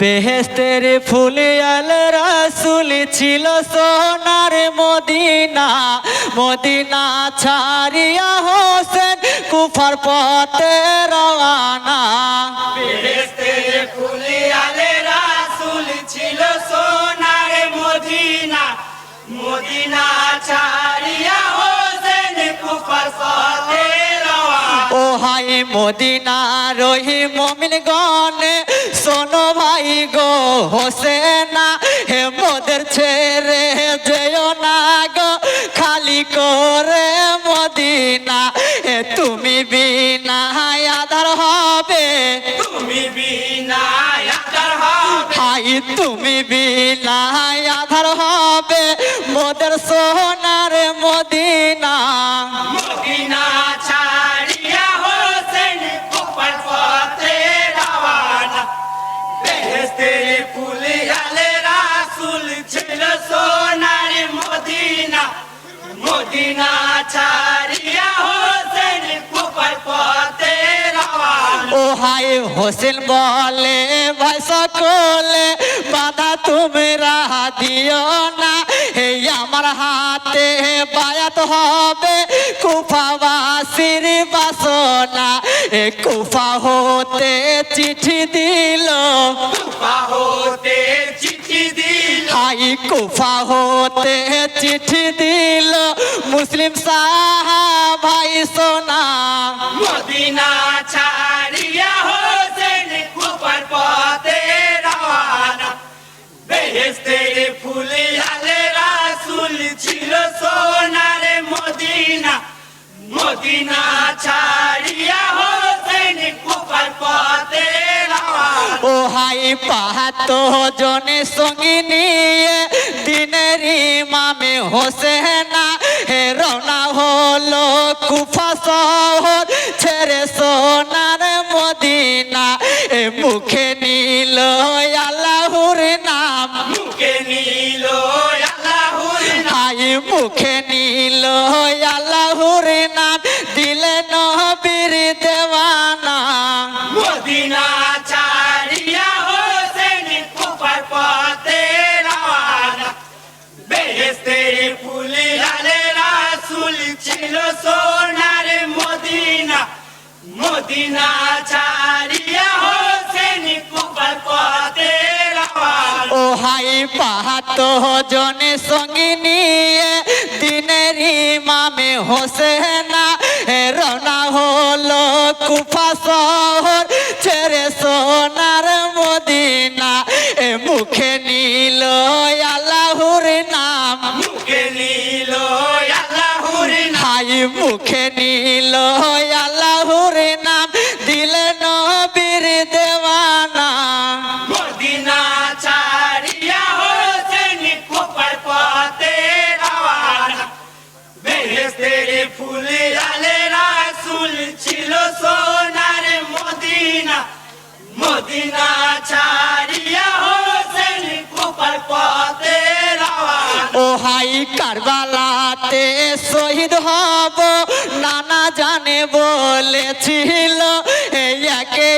বেহেস্তের ফুলে আল রাসুল ছিল সোনার মদিনা। মদিনা ছাড়িয়া হোসেন কুফার পথে রওয়ানা। বেহেস্তের ফুলে ও হাই মদিনা রহি মমিন গনে শোনো ভাই গো হোসেনা হে মোদের ছেড়ে যেও না গো। খালি করে মদিনা হে তুমি বিনা আধার হবে। তুমি বিনা আদার হবে। হাই তুমি বিনা আধার হবে। মোদের সোনার মদিনা। মদিনা মদিনা ছাড়িয়া হোসেন কুফার পথে ও হাই হোসেন বলে ভাই সকলে বাধা তোমরা দিও না। হে আমার হাতে বায়াত হবে কুফাবাসির বাসনা। এ কুফা হতে চিঠি দিল। বাহুতে চিঠি হাই কুফা হতে চিঠি দিল মুসলিম সাহা ভাই সোনা। মদিনা ছাড়িয়া হোসেন কুফার পথে রওয়ানা। বেহেস্তের ফুলে আলে রাসুল ছিল সোনার মদিনা। মদিনা ছাড়িয়া ও পাহাত জনে সঙ্গী নিয়ে দিনের ইমামে হোসেনা হে রওনা হলো কুফা শহর ছেড়ে সোনার মদিনা। এ মুখে নিল আল্লাহর নাম। মুখে নিল আল্লাহর নাম। মুখে নিল ছিল সোনার মদিনা। মদিনা ছাড়িয়া হোসেন কুফার পথে ও হাই পাহাত জনে সঙ্গী দিনের হোসেনা। হলো কুফা শহর ছেড়ে সোনার মুখে নিল আল্লাহর নাম দিলে নবীর দেওয়ানা। মদিনা ছাড়িয়া হোসেন কুফার পথে রওয়ানা। বেহেস্তের ফুলে আলে রাসুল ছিল সোনার মদিনা। মদিনা ছাড়িয়া হোসেন কুফার পথে রওয়ানা। ও হাই কারবালাতে শহীদ হব। নানা জানে বলেছিল এই একে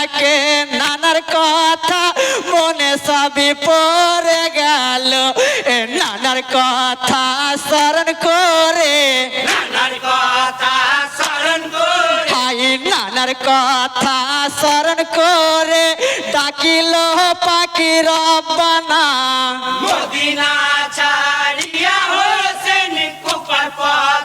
একে নানার কথা মনে সবই পড়ে গেল। এ নানার কথা স্মরণ করে। নানার কথা স্মরণ করে। হাই নানার কথা স্মরণ করে। ডাকিল পাখি রব্বানা মদিনা ছাড়িয়া Papa.